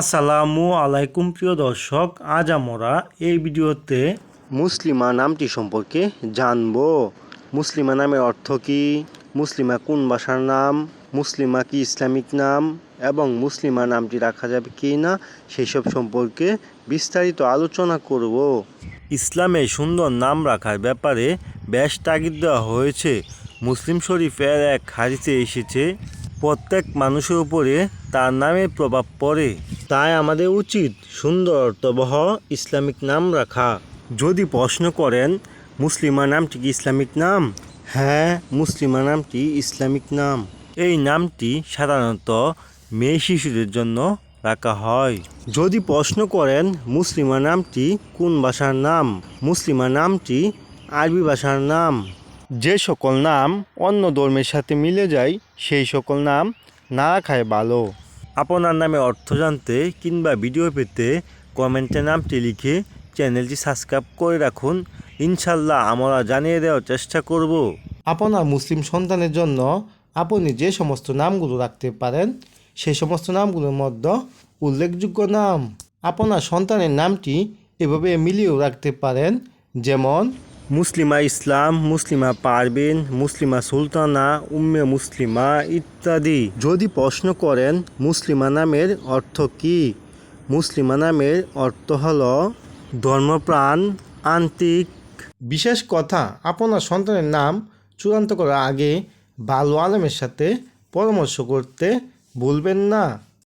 আসসালামু আলাইকুম প্রিয় দর্শক, আজ আমরা এই ভিডিওতে মুসলিমা নামটি সম্পর্কে জানব। মুসলিমা নামের অর্থ কী? মুসলিমা কোন ভাষার নাম? মুসলিমা কি ইসলামিক নাম? এবং মুসলিমা নামটি রাখা যাবে কি না? সেই সব সম্পর্কে বিস্তারিত আলোচনা করব। ইসলামে সুন্দর নাম রাখার ব্যাপারে বেশ তাগিদ দেওয়া হয়েছে। মুসলিম শরীফের এক হারিতে এসেছে, প্রত্যেক মানুষের উপরে তার নামের প্রভাব পড়ে। তাই আমাদের উচিত সুন্দর অর্থবহ ইসলামিক নাম রাখা। যদি প্রশ্ন করেন, মুসলিমা নামটি কি ইসলামিক নাম? হ্যাঁ মুসলিমা নামটি ইসলামিক নাম। এই নামটি সাধারণত মেয়ে শিশুদের জন্য রাখা হয়। যদি প্রশ্ন করেন, মুসলিমা নামটি কোন ভাষার নাম? মুসলিমা নামটি আরবি ভাষার নাম। যে সকল নাম অন্য ধর্মের সাথে মিলে যায়, সেই সকল নাম না রাখাই ভালো। আপনার নামে অর্থ জানতে কিংবা ভিডিও পেতে কমেন্টে নামটি লিখে চ্যানেলটি সাবস্ক্রাইব করে রাখুন। ইনশাল্লাহ আমরা জানিয়ে দেওয়ার চেষ্টা করব। আপনার মুসলিম সন্তানের জন্য আপনি যে সমস্ত নামগুলো রাখতে পারেন সেই সমস্ত নামগুলোর মধ্যে উল্লেখযোগ্য নাম, আপনার সন্তানের নামটি এভাবে মিলিয়েও রাখতে পারেন, যেমন মুসলিমা ইসলাম, মুসলিমা পারবিন মুসলিমা সুলতানা, উম্মে মুসলিমা ইত্যাদি। যদি প্রশ্ন করেন, মুসলিমা নামের অর্থ কি? মুসলিমা নামের অর্থ হল ধর্মপ্রাণ, আন্তিক। বিশেষ কথা, আপনার সন্তানের নাম চূড়ান্ত করার আগে ভালো আলমের সাথে পরামর্শ করতে ভুলবেন না।